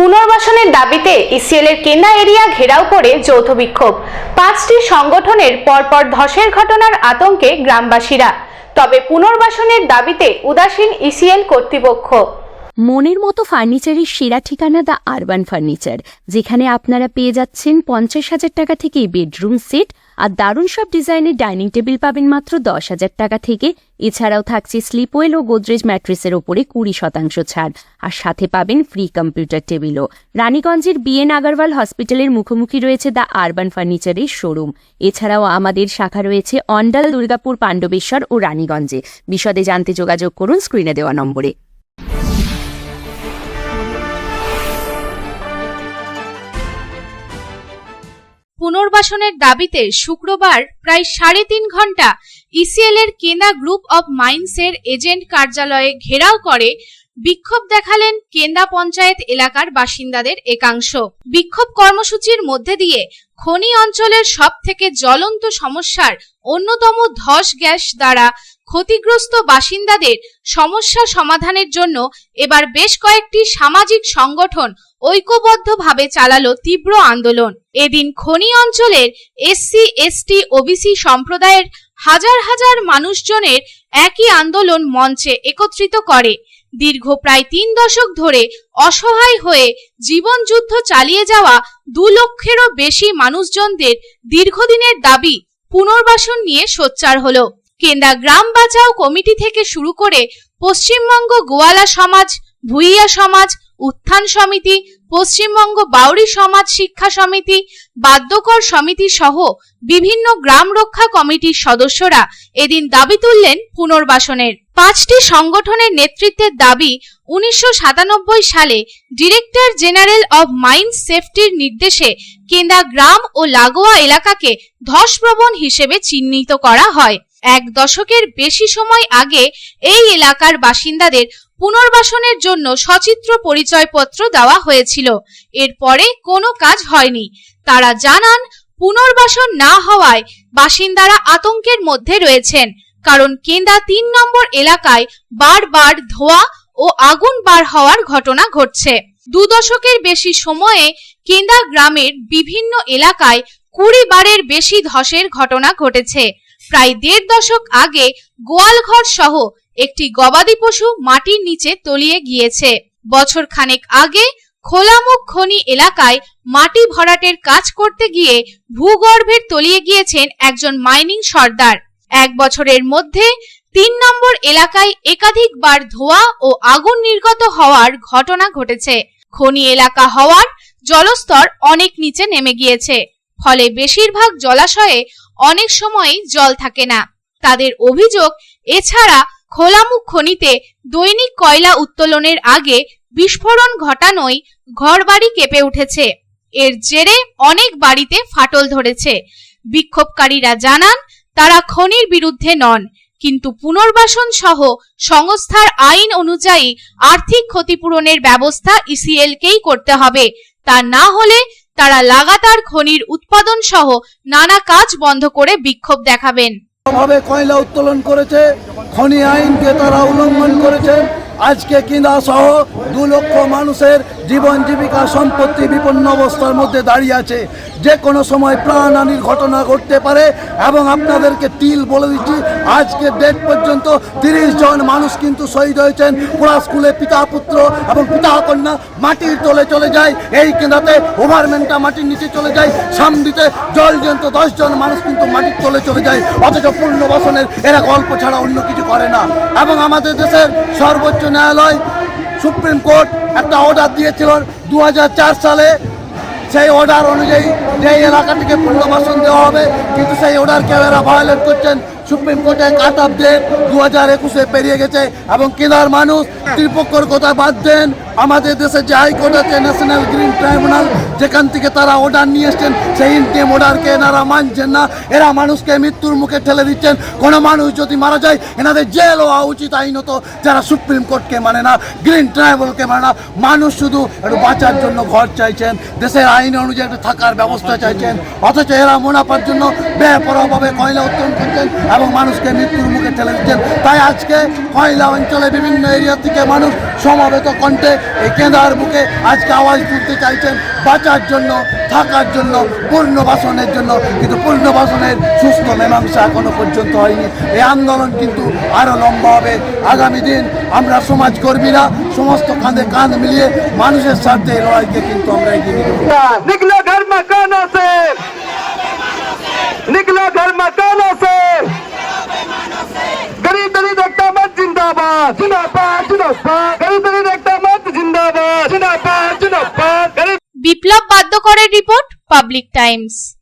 পুনর্বাসনের দাবিতে ইসিএল এর কেন্দ্রা এরিয়া ঘেরাও করে যৌথ বিক্ষোভ। পাঁচটি সংগঠনের পরপর ধসের ঘটনার আতঙ্কে গ্রামবাসীরা। তবে পুনর্বাসনের দাবিতে উদাসীন ইসিএল কর্তৃপক্ষ। মনের মতো ফার্নিচারের সেরা ঠিকানা দ্য আরবান ফার্নিচার, যেখানে আপনারা পেয়ে যাচ্ছেন পঞ্চাশ হাজার টাকা থেকে বেডরুম সেট আর দারুণ সব ডিজাইনের ডাইনিং টেবিল পাবেন মাত্র দশ হাজার টাকা থেকে। এছাড়াও থাকছে স্লিপওয়েল ও গোদরেজ ম্যাট্রেসের ওপরে কুড়ি শতাংশ ছাড়। আর সাথে পাবেন ফ্রি কম্পিউটার টেবিলও। রানীগঞ্জের বিএন আগারওয়াল হসপিটালের মুখোমুখি রয়েছে দ্য আরবান ফার্নিচারের শোরুম। এছাড়াও আমাদের শাখা রয়েছে অন্ডাল, দুর্গাপুর, পাণ্ডবেশ্বর ও রানীগঞ্জে। বিশদে জানতে যোগাযোগ করুন স্ক্রিনে দেওয়া নম্বরে। পুনর্বাসনের দাবিতে শুক্রবার প্রায় সাড়ে তিন ঘণ্টা ইসিএল এর কেনা গ্রুপ অব মাইন্সের এজেন্ট কার্যালয়ে ঘেরাও করে বিক্ষোভ দেখালেন কেন্দা পঞ্চায়েত এলাকার বাসিন্দাদের একাংশ। বিক্ষোভ কর্মসূচির মধ্যে দিয়ে খনি অঞ্চলের সব থেকে জ্বলন্ত সমস্যার অন্যতম ধস গ্যাস দ্বারা ক্ষতিগ্রস্ত বাসিন্দাদের সমস্যা সমাধানের জন্য এবার বেশ কয়েকটি সামাজিক সংগঠন ঐক্যবদ্ধভাবে চালালো তীব্র আন্দোলন। এদিন খনি অঞ্চলের এসসি, এসটি, ওবিসি সম্প্রদায়ের হাজার হাজার মানুষজনের একই আন্দোলন মঞ্চে একত্রিত করে। দীর্ঘ প্রায় তিন দশক ধরে অসহায় হয়ে জীবন যুদ্ধ চালিয়ে যাওয়া দু লক্ষেরও বেশি মানুষজনদের দীর্ঘদিনের দাবি পুনর্বাসন নিয়ে সোচ্চার হলো। কেন্দা গ্রাম বাঁচাও কমিটি থেকে শুরু করে পশ্চিমবঙ্গ গোয়ালা সমাজ, ভুইয়া সমাজ, উত্থান সমিতি, পশ্চিমবঙ্গ বাউরি সমাজ শিক্ষা সমিতি, বাদ্যকর সমিতি সহ বিভিন্ন গ্রাম রক্ষা কমিটির সদস্যরা এদিন দাবি তুললেন পুনর্বাসনের। পাঁচটি সংগঠনের নেতৃত্বের দাবি উনিশশো সাতানব্বই সালে ডিরেক্টর জেনারেল অব মাইন্স সেফটির নির্দেশে কেন্দা গ্রাম ও লাগোয়া এলাকাকে ধসপ্রবণ হিসেবে চিহ্নিত করা হয়। এক দশকের বেশি সময় আগে এই এলাকার বাসিন্দাদের পুনর্বাসনের জন্য সচিত্র পরিচয়পত্র দেওয়া হয়েছিল। এরপরে কোনো কাজ হয়নি। তারা জানান, পুনর্বাসন না হওয়ায় বাসিন্দারা আতঙ্কের মধ্যে রয়েছেন, কারণ কেন্দা তিন নম্বর এলাকায় বারবার ধোয়া ও আগুন বার হওয়ার ঘটনা ঘটছে। দু দশকের বেশি সময়ে কেন্দা গ্রামের বিভিন্ন এলাকায় কুড়ি বারের বেশি ধসের ঘটনা ঘটেছে। প্রায় দেড় দশক আগে গোয়ালঘর সহ একটি গবাদি পশু মাটির নিচে তলিয়ে গিয়েছে। বছর খানেক আগে খোলামুখ খনি এলাকায় মাটি ভরাটের কাজ করতে গিয়ে ভূগর্ভের তলিয়ে গিয়েছেন একজন মাইনিং সর্দার। এক বছরের মধ্যে তিন নম্বর এলাকায় একাধিকবার ধোঁয়া ও আগুন নির্গত হওয়ার ঘটনা ঘটেছে। খনি এলাকা হওয়ার জলস্তর অনেক নিচে নেমে গিয়েছে। ফলে বেশিরভাগ জলাশয়ে অনেক সময়ই জল থাকে না। তাদের অভিযোগ, এছাড়া খোলামুখ খনিতে দৈনিক কয়লা উত্তোলনের আগে বিস্ফোরণ ঘটানোই ঘরবাড়ি কেঁপে উঠেছে। এর জেরে অনেক বাড়িতে ফাটল ধরেছে। বিক্ষোভকারীরা জানান, তারা খনির বিরুদ্ধে নন, কিন্তু পুনর্বাসন সহ সংস্থার আইন অনুযায়ী আর্থিক ক্ষতিপূরণের ব্যবস্থা ইসিএলকেই করতে হবে। তা না হলে তারা লাগাতার খনির উৎপাদন সহ নানা কাজ বন্ধ করে বিক্ষোভ দেখাবেন। ভাবে কয়লা উত্তোলন করেছে, খনি আইনকে তারা উল্লঙ্ঘন করেছে। আজকে কিনা সহ দু লক্ষ মানুষের জীবন জীবিকা সম্পত্তি, বিপন্ন অবস্থার মধ্যে দাঁড়িয়ে আছে। যে কোনো সময় প্রাণহানির ঘটনা ঘটতে পারে এবং আপনাদেরকে তিল বলে দিচ্ছি, আজকে ডেট পর্যন্ত তিরিশ জন মানুষ কিন্তু শহীদ হয়েছেন। পুরা স্কুলে পিতা পুত্র এবং পিতা কন্যা মাটির তলে চলে যায়। এই কেন্দ্রাতে ওভারম্যানটা মাটির নিচে চলে যায়। সামদিতে জল জন্ত দশ জন মানুষ কিন্তু মাটির তলে চলে যায়। অথচ পুনর্বাসনের এরা গল্প ছাড়া অন্য কিছু করে না। এবং আমাদের দেশের সর্বোচ্চ ন্যায়ালয় সুপ্রিম কোর্ট একটা অর্ডার দিয়েছিল দু হাজার চার সালে। সেই অর্ডার অনুযায়ী যে এলাকাটিকে পুনর্বাসন দেওয়া হবে, কিন্তু সেই অর্ডারকে এরা ভায়োলেট করছেন সুপ্রিম কোর্টে কাট অফ ডেট দু হাজার একুশে পেরিয়ে গেছে এবং কেনার মানুষ ত্রিপক্ষর কথা বাদ দেন। আমাদের দেশে যে হাইকোর্ট আছে ন্যাশনাল গ্রিন ট্রাইব্যুনাল যেখান থেকে তারা অর্ডার নিয়ে এসছেন, সেই ইন্টেম অর্ডারকে এনারা মানছেন না। এরা মানুষকে মৃত্যুর মুখে ঠেলে দিচ্ছেন। কোনো মানুষ যদি মারা যায়, এনাদের জেল হওয়া উচিত আইনত। যারা সুপ্রিম কোর্টকে মানে না গ্রিন ট্রাইব্যুনালকে মানে না, মানুষ শুধু একটু বাঁচার জন্য ঘর চাইছেন। দেশের আইন অনুযায়ী একটু থাকার ব্যবস্থা চাইছেন। অথচ এরা মুনাফার জন্য বেপরোয়াভাবে কয়লা উত্তোলন করছেন এবং মানুষকে মৃত্যুর মুখে ঠেলে দিচ্ছেন তাই আজকে কয়লা অঞ্চলে বিভিন্ন এরিয়া থেকে মানুষ সমাবেত কণ্ঠে এই কেন্দ্রার বুকে আজকে আওয়াজ তুলতে চাইছেন বাঁচার জন্য থাকার জন্য পুনর্বাসনের জন্য কিন্তু পুনর্বাসনের সুস্থ মীমাংসা এখনো পর্যন্ত হয়নি এই আন্দোলন কিন্তু আরও লম্বা হবে আগামী দিন আমরা সমাজকর্মীরা সমস্ত কাঁধে কাঁধ মিলিয়ে মানুষের স্বার্থে এই লড়াইকে কিন্তু আমরা এগিয়ে নিয়ে যাবো। निकलो घर मकानों से গরিব দলিত একটা জিন্দাবাদ। জিন্দাবাদ জিন্দাবাদ। গরিব দলিত একটা মত জিন্দাবাদ। জিন্দাবাদ জিন্দাবাদ। বিপ্লব বাদ্যকরের রিপোর্ট, পাবলিক টাইমস।